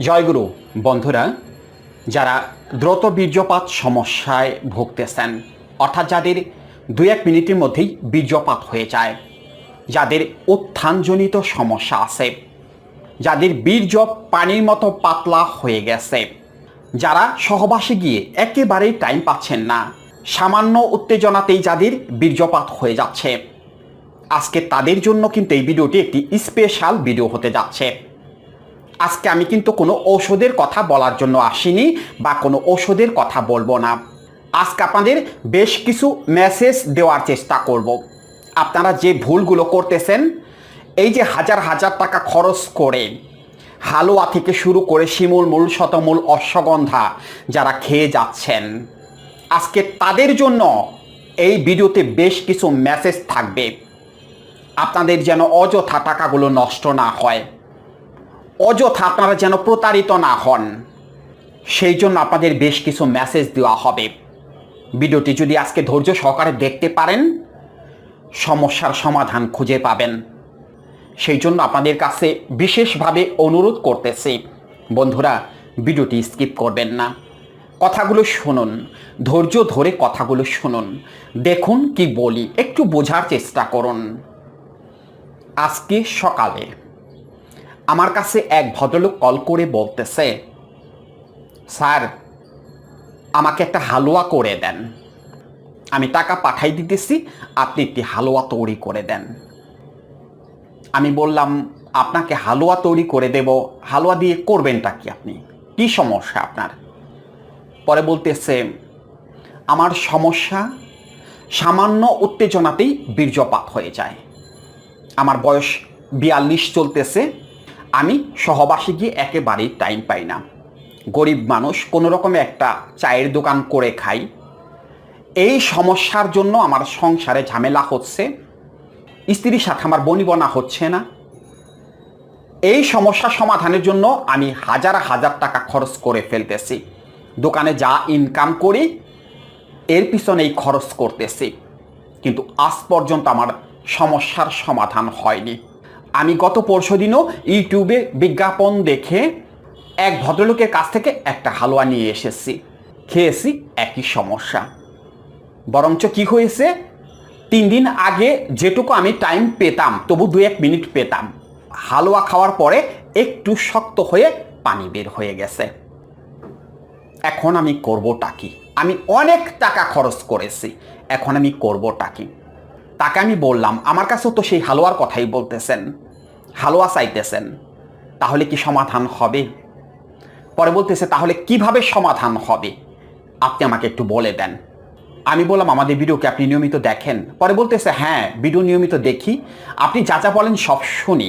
জয়গুরু, বন্ধুরা, যারা দ্রুত বীর্যপাত সমস্যায় ভুগতেছেন, অর্থাৎ যাদের দু এক মিনিটের মধ্যেই বীর্যপাত হয়ে যায়, যাদের উত্থানজনিত সমস্যা আছে, যাদের বীর্য পানির মতো পাতলা হয়ে গেছে, যারা সহবাসে গিয়ে একেবারেই টাইম পাচ্ছেন না, সামান্য উত্তেজনাতেই যাদের বীর্যপাত হয়ে যাচ্ছে। আজকে তাদের জন্য কিন্তু এই ভিডিওটি একটি স্পেশাল ভিডিও হতে যাচ্ছে। আজকে আমি কিন্তু কোনো ঔষধের কথা বলার জন্য আসিনি বা কোনো ঔষধের কথা বলব না। আজকে আপনাদের বেশ কিছু মেসেজ দেওয়ার চেষ্টা করব। আপনারা যে ভুলগুলো করতেছেন, এই যে হাজার হাজার টাকা খরচ করে হালুয়া থেকে শুরু করে শিমুল মূল, শতমূল, অশ্বগন্ধা যারা খেয়ে যাচ্ছেন, আজকে তাদের জন্য এই ভিডিওতে বেশ কিছু মেসেজ থাকবে। আপনাদের যেন অযথা টাকাগুলো নষ্ট না হয়। অযথা আপনারা যেন প্রতারিত না হন। সেই জন্য আপনাদের বেশ কিছু মেসেজ দেওয়া হবে। ভিডিওটি যদি আজকে ধৈর্য সহকারে দেখতে পারেন, সমস্যার সমাধান খুঁজে পাবেন। সেই জন্য আপনাদের কাছে বিশেষভাবে অনুরোধ করতেছি, বন্ধুরা, ভিডিওটি স্কিপ করবেন না। কথাগুলো শুনুন, ধৈর্য ধরে কথাগুলো শুনুন, দেখুন কি বলি, একটু বোঝার চেষ্টা করুন। আজকে সকালে আমার কাছে এক ভদ্রলোক কল করে বলতেছে, স্যার, আমাকে একটা হালুয়া করে দেন। আমি টাকা পাঠাই দিতেছি, আপনি একটি হালুয়া তৈরি করে দেন। আমি বললাম, আপনাকে হালুয়া তৈরি করে দেব। হালুয়া দিয়ে করবেনটা কি আপনি? কি সমস্যা আপনার? পরে বলতেছে, আমার সমস্যা সামান্য উত্তেজনাতেই বীর্যপাত হয়ে যায়। আমার বয়স বিয়াল্লিশ চলতেছে আমি সহবাসী গিয়ে একেবারেই টাইম পাই না। গরিব মানুষ কোনো রকমে একটা চায়ের দোকান করে খাই। এই সমস্যার জন্য আমার সংসারে ঝামেলা হচ্ছে। স্ত্রীর সাথে আমার বনিবনা হচ্ছে না। এই সমস্যা সমাধানের জন্য আমি হাজার হাজার টাকা খরচ করে ফেলতেছি। দোকানে যা ইনকাম করি, এর পিছনেই খরচ করতেছি। কিন্তু আজ পর্যন্ত আমার সমস্যার সমাধান হয়নি। আমি গত পরশু দিনও ইউটিউবে বিজ্ঞাপন দেখে এক ভদ্রলোকের কাছ থেকে একটা হালুয়া নিয়ে এসেছি। খেয়েছি একই সমস্যা। বরঞ্চ কি হয়েছে? তিন দিন আগে যেটুকু আমি টাইম পেতাম, তবু দু এক মিনিট পেতাম। হালুয়া খাওয়ার পরে একটু শক্ত হয়ে পানি বের হয়ে গেছে। এখন আমি করবোটা কি? আমি অনেক টাকা খরচ করেছি, এখন আমি করবোটা কি? তাকে আমি বললাম, আমার কাছেও তো সেই হালুয়ার কথাই বলতেছেন। হালুয়া চাইতেছেন, তাহলে কি সমাধান হবে? পরে বলতেছে, তাহলে কীভাবে সমাধান হবে? আপনি আমাকে একটু বলে দেন। আমি বললাম, আমাদের ভিডিওকে আপনি নিয়মিত দেখেন। পরে বলতেছে হ্যাঁ ভিডিও নিয়মিত দেখি। আপনি যা যা বলেন সব শুনি,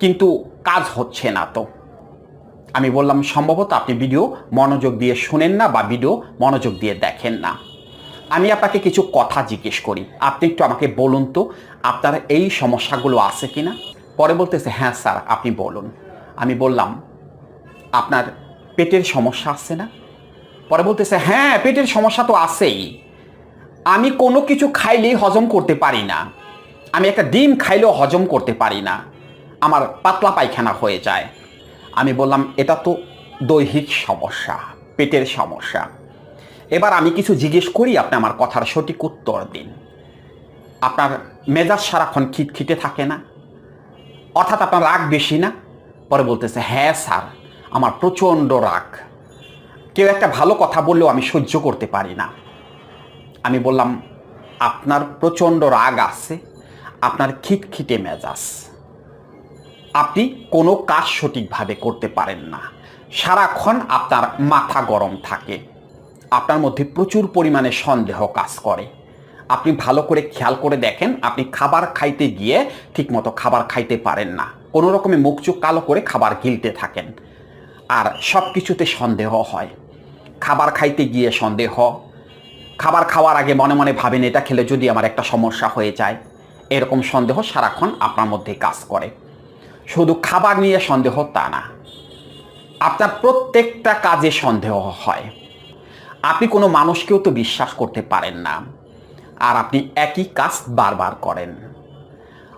কিন্তু কাজ হচ্ছে না তো। আমি বললাম, সম্ভবত আপনি ভিডিও মনোযোগ দিয়ে শুনেন না বা ভিডিও মনোযোগ দিয়ে দেখেন না। আমি আপনাকে কিছু কথা জিজ্ঞেস করি। আপনি একটু আমাকে বলুন তো, আপনার এই সমস্যাগুলো আছে কি না পরে বলতেছে হ্যাঁ স্যার, আপনি বলুন। আমি বললাম, আপনার পেটের সমস্যা আছে না? পরে বলতেছে হ্যাঁ পেটের সমস্যা তো আছেই। আমি কোনো কিছু খাইলেই হজম করতে পারি না। আমি একটা ডিম খাইলেও হজম করতে পারি না। আমার পাতলা পায়খানা হয়ে যায়। আমি বললাম, এটা তো দৈহিক সমস্যা, পেটের সমস্যা। এবার আমি কিছু জিজ্ঞেস করি, আপনি আমার কথার সঠিক উত্তর দিন। আপনার মেজাজ সারাক্ষণ খিটখিটে থাকে না? অর্থাৎ আপনার রাগ বেশি না? পরে বলতেছে হ্যাঁ স্যার, আমার প্রচণ্ড রাগ। কেউ একটা ভালো কথা বললেও আমি সহ্য করতে পারি না। আমি বললাম, আপনার প্রচণ্ড রাগ আছে, আপনার খিটখিটে মেজাজ। আপনি কোনো কাজ সঠিকভাবে করতে পারেন না। সারাক্ষণ আপনার মাথা গরম থাকে। আপনার মধ্যে প্রচুর পরিমাণে সন্দেহ কাজ করে। আপনি ভালো করে খেয়াল করে দেখেন, আপনি খাবার খাইতে গিয়ে ঠিকমতো খাবার খাইতে পারেন না। কোনো রকমে মুখ চোখ কালো করে খাবার গিলতে থাকেন। আর সব কিছুতে সন্দেহ হয়। খাবার খাইতে গিয়ে সন্দেহ। খাবার খাওয়ার আগে মনে মনে ভাবেন, এটা খেলে যদি আমার একটা সমস্যা হয়ে যায়। এরকম সন্দেহ সারাক্ষণ আপনার মধ্যে কাজ করে। শুধু খাবার নিয়ে সন্দেহ তা না। আপনার প্রত্যেকটা কাজে সন্দেহ হয়। আপনি কোনো মানুষকেও তো বিশ্বাস করতে পারেন না। আর আপনি একই কাজ বারবার করেন।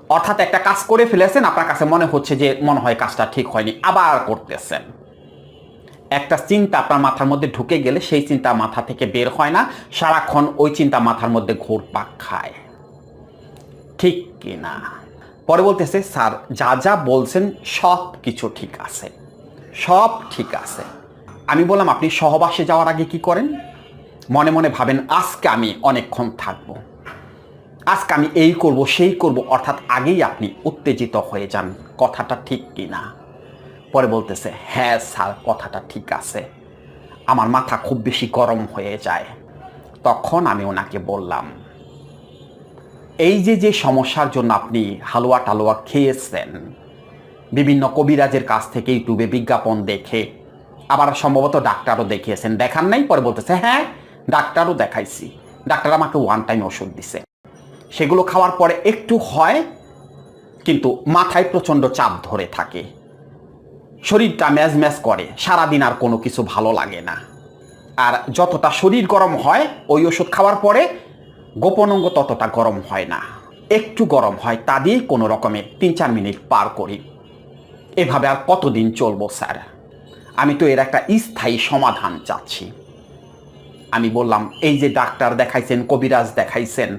অর্থাৎ একটা কাজ করে ফেলেছেন, আপনার কাছে মনে হচ্ছে যে মনে হয় কাজটা ঠিক হয়নি, আবার করতেছেন। একটা চিন্তা আপনার মাথার মধ্যে ঢুকে গেলে সেই চিন্তা মাথা থেকে বের হয় না, সারাক্ষণ ওই চিন্তা মাথার মধ্যে ঘুরপাক খায়। ঠিক কি না পরে বলতেছে, স্যার, যা যা বলছেন সব কিছু ঠিক আছে। সব ঠিক আছে। আমি বললাম, আপনি সহবাসে যাওয়ার আগে কি করেন? মনে মনে ভাবেন, আজকে আমি অনেকক্ষণ থাকব। আজকে আমি এই করব, সেই করব, অর্থাৎ আগেই আপনি উত্তেজিত হয়ে যান, কথাটা ঠিক কি না? পরে বলতেছে হ্যাঁ স্যার, কথাটা ঠিক আছে। আমার মাথা খুব বেশি গরম হয়ে যায়। তখন আমি ওনাকে বললাম, এই যে যে সমস্যার জন্য আপনি হালুয়া টালুয়া খেয়েছেন, বিভিন্ন কবিরাজের কাছ থেকে ইউটিউবে বিজ্ঞাপন দেখে, আবার সম্ভবত ডাক্তারও দেখিয়েছেন, দেখান নাই? পরে বলতেছে হ্যাঁ ডাক্তারও দেখাইছি। ডাক্তার আমাকে ওয়ান টাইম ওষুধ দিছে। সেগুলো খাওয়ার পরে একটু হয়, কিন্তু মাথায় প্রচণ্ড চাপ ধরে থাকে। শরীরটা ম্যাজ ম্যাজ করে, সারাদিন আর কোনো কিছু ভালো লাগে না। আর যতটা শরীর গরম হয়, ওই ওষুধ খাওয়ার পরে গোপন অঙ্গ ততটা গরম হয় না। একটু গরম হয়, তা দিয়েই কোনো রকমে তিন চার মিনিট পার করি। এভাবে আর কতদিন চলবো, স্যার? আমি তো এর একটা স্থায়ী সমাধান চাচ্ছি। আমি বললাম, এই যে ডাক্তার দেখাইছেন, কবিরাজ দেখাইছেন,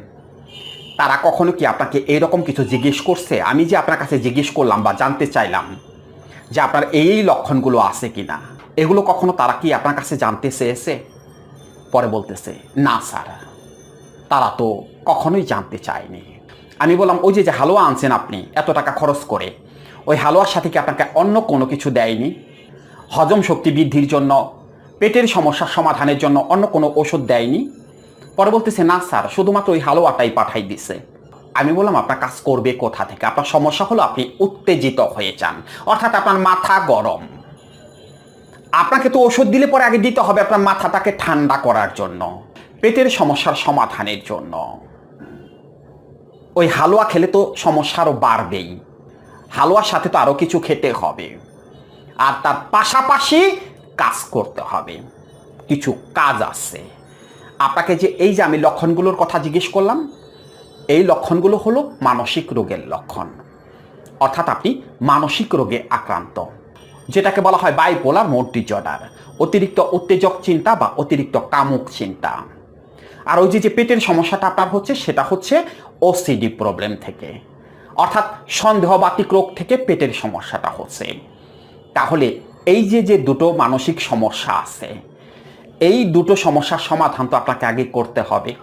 তারা কখনো কি আপনাকে এরকম কিছু জিজ্ঞেস করছে? আমি যে আপনার কাছে জিজ্ঞেস করলাম বা জানতে চাইলাম যে আপনার এই লক্ষণগুলো আছে কি না এগুলো কখনো তারা কি আপনার কাছে জানতে চেয়েছে? পরে বলতেছে, না স্যার, তারা তো কখনোই জানতে চায়নি। আমি বললাম, ওই যে যে হালুয়া আনছেন আপনি, এত টাকা খরচ করে, ওই হালুয়ার সাথে কি আপনাকে অন্য কোনো কিছু দেয়নি? হজম শক্তি বৃদ্ধির জন্য পেটের সমস্যার সমাধানের জন্য অন্য কোনো ওষুধ দেয়নি। পরে বলতেছে, না স্যার, শুধুমাত্র ওই হালুয়াটাই পাঠাই দিছে। আমি বললাম, আপনার কাজ করবে কোথা থেকে? আপনার সমস্যা হলো আপনি উত্তেজিত হয়ে যান। অর্থাৎ আপনার মাথা গরম। আপনাকে তো ওষুধ দিলে পরে আগে দিতে হবে আপনার মাথাটাকে ঠান্ডা করার জন্য, পেটের সমস্যার সমাধানের জন্য। ওই হালুয়া খেলে তো সমস্যা আরও বাড়বেই। হালুয়ার সাথে তো আরও কিছু খেতে হবে। আর তার পাশাপাশি কাজ করতে হবে। কিছু কাজ আছে। আপনাকে যে এই যে আমি লক্ষণগুলোর কথা জিজ্ঞেস করলাম, এই লক্ষণগুলো হলো মানসিক রোগের লক্ষণ। অর্থাৎ আপনি মানসিক রোগে আক্রান্ত, যেটাকে বলা হয় বাইপোলার মোড ডিজর্ডার অতিরিক্ত উত্তেজক চিন্তা বা অতিরিক্ত কামুক চিন্তা। আর ওই যে যে পেটের সমস্যাটা আপনার হচ্ছে, সেটা হচ্ছে ওসিডি প্রবলেম থেকে। অর্থাৎ সন্দেহবাতিক রোগ থেকে পেটের সমস্যাটা হচ্ছে। তাহলে এই যে যে দুটো মানসিক সমস্যা আছে, এই দুটো সমস্যার সমাধান তো আপনাকে আগে করতে হবে।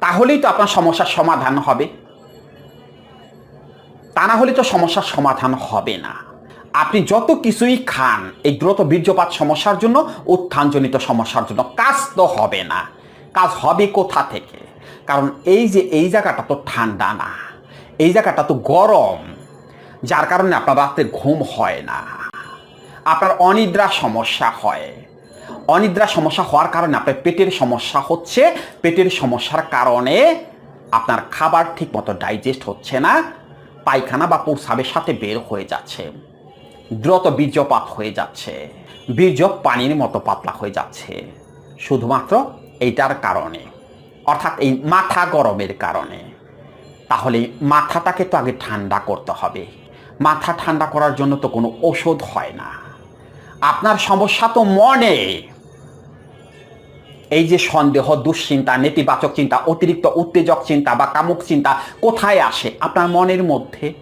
তাহলেই তো আপনার সমস্যার সমাধান হবে। তা না হলে তো সমস্যার সমাধান হবে না। আপনি যত কিছুই খান এই দ্রুত বীর্যপাত সমস্যার জন্য, উত্থানজনিত সমস্যার জন্য কাজ তো হবে না। কাজ হবে কোথা থেকে? কারণ এই যে, এই জায়গাটা তো ঠান্ডা না। এই জায়গাটা তো গরম। যার কারণে আপনার রাতে ঘুম হয় না। আপনার অনিদ্রা সমস্যা হয়। অনিদ্রা সমস্যা হওয়ার কারণে আপনার পেটের সমস্যা হচ্ছে। পেটের সমস্যার কারণে আপনার খাবার ঠিক মতো ডাইজেস্ট হচ্ছে না। পায়খানা বা প্রস্রাবের সাথে বের হয়ে যাচ্ছে। দ্রুত বীর্যপাত হয়ে যাচ্ছে। বীর্য পানির মতো পাতলা হয়ে যাচ্ছে। শুধুমাত্র এইটার কারণে। অর্থাৎ এই মাথা গরমের কারণে। তাহলে মাথাটাকে তো আগে ঠান্ডা করতে হবে। মাথা ঠান্ডা করার জন্য তো কোনো ওষুধ হয় না। আপনার সমস্যা তো মনে। এই যে সন্দেহ, দুশ্চিন্তা, নেতিবাচক চিন্তা, অতিরিক্ত উত্তেজক চিন্তা বা কামুক চিন্তা কোথায় আসে আপনার মনের মধ্যে?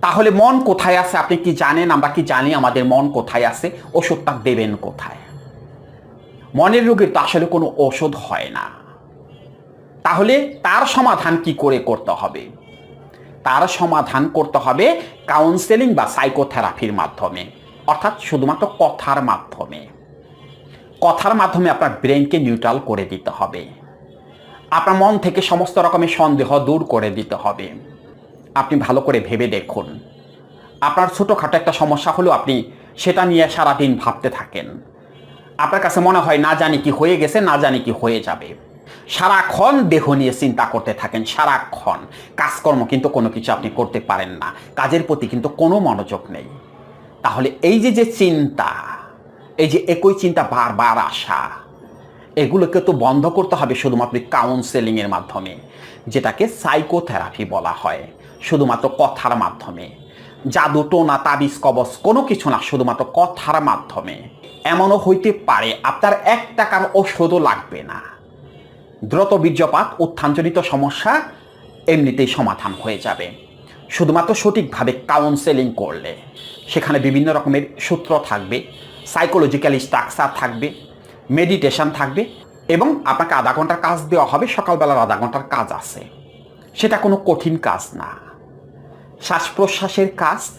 তাহলে মন কোথায় আছে আপনি কি জানেন? আমরা কি জানি আমাদের মন কোথায় আছে? ওষুধটা দেবেন কোথায়? মনের রোগের তো আসলে কোনো ওষুধ হয় না। তাহলে তার সমাধান কি করে করতে হবে? তার সমাধান করতে হবে কাউন্সেলিং বা সাইকোথেরাপির মাধ্যমে। অর্থাৎ শুধুমাত্র কথার মাধ্যমে। কথার মাধ্যমে আপনার ব্রেনকে নিউট্রাল করে দিতে হবে। আপনার মন থেকে সমস্ত রকমের সন্দেহ দূর করে দিতে হবে। আপনি ভালো করে ভেবে দেখুন। আপনার ছোটোখাটো একটা সমস্যা হলেও আপনি সেটা নিয়ে সারাদিন ভাবতে থাকেন। আপনার কাছে মনে হয় না জানি কি হয়ে গেছে, না জানি কি হয়ে যাবে। সারাক্ষণ দেহ নিয়ে চিন্তা করতে থাকেন, সারাক্ষণ। কাজকর্ম কিন্তু কোনো কিছু আপনি করতে পারেন না। কাজের প্রতি কিন্তু কোনো মনোযোগ নেই। তাহলে এই যে যে চিন্তা, এই যে একই চিন্তা বারবার আসা, এগুলোকে তো বন্ধ করতে হবে শুধুমাত্র কাউন্সেলিংয়ের মাধ্যমে, যেটাকে সাইকোথেরাপি বলা হয়, শুধুমাত্র কথার মাধ্যমে। জাদু, টোনা, তাবিজ কবচ কোনো কিছু না, শুধুমাত্র কথার মাধ্যমে। এমনও হইতে পারে আপনার এক টাকার ওষুধও লাগবে না। দ্রুত বীর্যপাত, উত্থানজনিত সমস্যা, এমনিতেই সমাধান হয়ে যাবে। শুধুমাত্র সঠিকভাবে কাউন্সেলিং করলে। সেখানে বিভিন্ন রকমের সূত্র থাকবে সাইকোলজিক্যাল স্ট্রাকচার থাকবে মেডিটেশন থাকবে এবং আপনাকে আধা ঘণ্টার কাজ দেওয়া হবে, সকালবেলার আধা ঘণ্টার কাজ আছে। সেটা কোনো কঠিন কাজ না। শ্বাস প্রশ্বাসের কাজ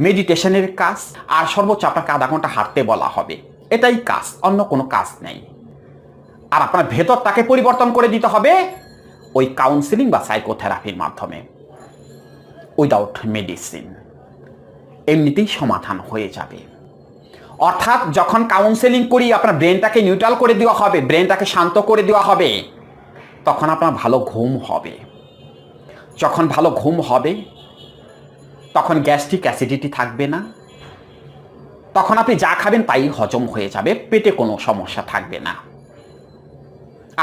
মেডিটেশনের কাজ, আর সর্বোচ্চ আপনাকে আধা ঘণ্টা হাঁটতে বলা হবে। এটাই কাজ, অন্য কোনো কাজ নেই। আর আপনার ভেতরটাকে পরিবর্তন করে দিতে হবে ওই কাউন্সিলিং বা সাইকোথেরাপির মাধ্যমে। উইদাউট মেডিসিন এমনিতেই সমাধান হয়ে যাবে। অর্থাৎ যখন কাউন্সেলিং করি, আপনার ব্রেনটাকে নিউট্রাল করে দেওয়া হবে ব্রেনটাকে শান্ত করে দেওয়া হবে, তখন আপনার ভালো ঘুম হবে। যখন ভালো ঘুম হবে, তখন গ্যাস্ট্রিক অ্যাসিডিটি থাকবে না। তখন আপনি যা খাবেন তাই হজম হয়ে যাবে, পেটে কোনো সমস্যা থাকবে না।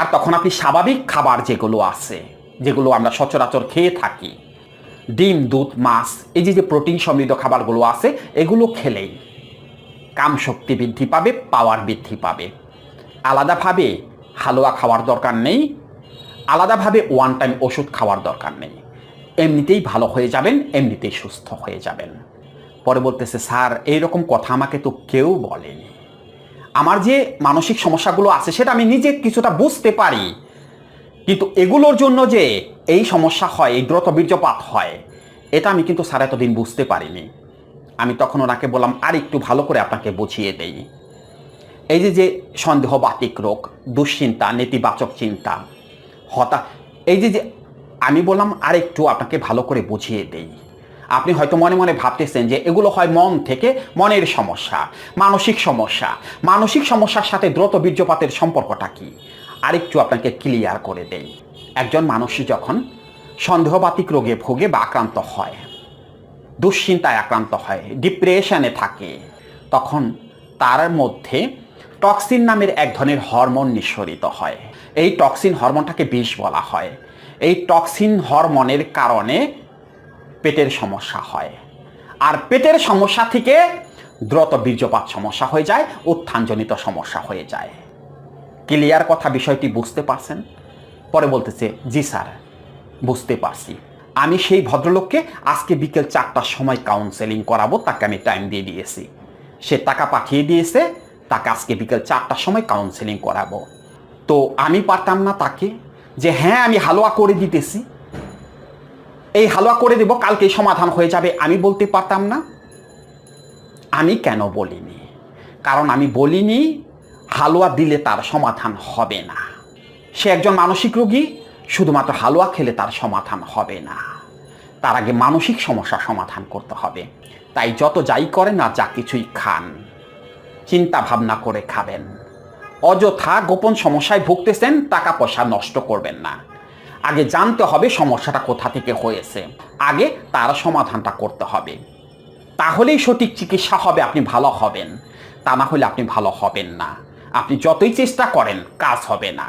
আর তখন আপনি স্বাভাবিক খাবার যেগুলো আছে, যেগুলো আমরা সচরাচর খেয়ে থাকি ডিম, দুধ, মাছ, এই যে যে প্রোটিন সমৃদ্ধ খাবারগুলো আছে, এগুলো খেলেই কাম শক্তি বৃদ্ধি পাবে পাওয়ার বৃদ্ধি পাবে। আলাদাভাবে হালুয়া খাওয়ার দরকার নেই, আলাদাভাবে ওয়ান টাইম ওষুধ খাওয়ার দরকার নেই। এমনিতেই ভালো হয়ে যাবেন, এমনিতেই সুস্থ হয়ে যাবেন। পরে বলতেছে, স্যার, এইরকম কথা আমাকে তো কেউ বলেনি। আমার যে মানসিক সমস্যাগুলো আছে, সেটা আমি নিজে কিছুটা বুঝতে পারি। কিন্তু এগুলোর জন্য যে এই সমস্যা হয়, এই দ্রুত বীর্যপাত হয়, এটা আমি কিন্তু স্যার এতদিন বুঝতে পারিনি। আমি তখন ওনাকে বললাম, আর একটু ভালো করে আপনাকে বুঝিয়ে দেই। এই যে যে সন্দেহ বাতিক রোগ, দুশ্চিন্তা, নেতিবাচক চিন্তা হতা এই যে যে আমি বললাম, আর একটু আপনাকে ভালো করে বুঝিয়ে দেই। আপনি হয়তো মনে মনে ভাবতেছেন যে এগুলো হয় মন থেকে মনের সমস্যা, মানসিক সমস্যা। মানসিক সমস্যার সাথে দ্রুত বীর্যপাতের সম্পর্কটা কি? আরেকটু আপনাকে ক্লিয়ার করে দেই। একজন মানুষ যখন সন্দেহবাতিক রোগে ভোগে বা আক্রান্ত হয়, দুশ্চিন্তায় আক্রান্ত হয় ডিপ্রেশনে থাকে, তখন তার মধ্যে টক্সিন নামের এক ধরনের হরমোন নিঃসরিত হয়। এই টক্সিন হরমোনটাকে বিষ বলা হয়। এই টক্সিন হরমোনের কারণে পেটের সমস্যা হয়। আর পেটের সমস্যা থেকে দ্রুত বীর্যপাত সমস্যা হয়ে যায়, উত্থানজনিত সমস্যা হয়ে যায়। ক্লিয়ার কথা বিষয়টি বুঝতে পারছেন? পরে বলতেছে, জি স্যার, বুঝতে পারছি। আমি সেই ভদ্রলোককে আজকে বিকেল চারটার সময় কাউন্সেলিং করাবো, তাকে আমি টাইম দিয়ে দিয়েছি। সে টাকা পাঠিয়ে দিয়েছে, তাকে আজকে বিকেল চারটার সময় কাউন্সেলিং করাবো। তো আমি পারতাম না তাকে যে হ্যাঁ আমি হালুয়া করে দিতেছি। এই হালুয়া করে দেব, কালকেই সমাধান হয়ে যাবে। আমি বলতে পারতাম না। আমি কেন বলিনি? কারণ আমি বলিনি হালুয়া দিলে তার সমাধান হবে না। সে একজন মানসিক রোগী, শুধুমাত্র হালুয়া খেলে তার সমাধান হবে না। তার আগে মানসিক সমস্যা সমাধান করতে হবে। তাই যত যাই করেন না যা কিছুই খান, চিন্তা ভাবনা করে খাবেন। অযথা গোপন সমস্যায় ভুগতেছেন টাকা পয়সা নষ্ট করবেন না। আগে জানতে হবে সমস্যাটা কোথা থেকে হয়েছে। আগে তার সমাধানটা করতে হবে। তাহলেই সঠিক চিকিৎসা হবে, আপনি ভালো হবেন। তা না হলে আপনি ভালো হবেন না। আপনি যতই চেষ্টা করেন কাজ হবে না।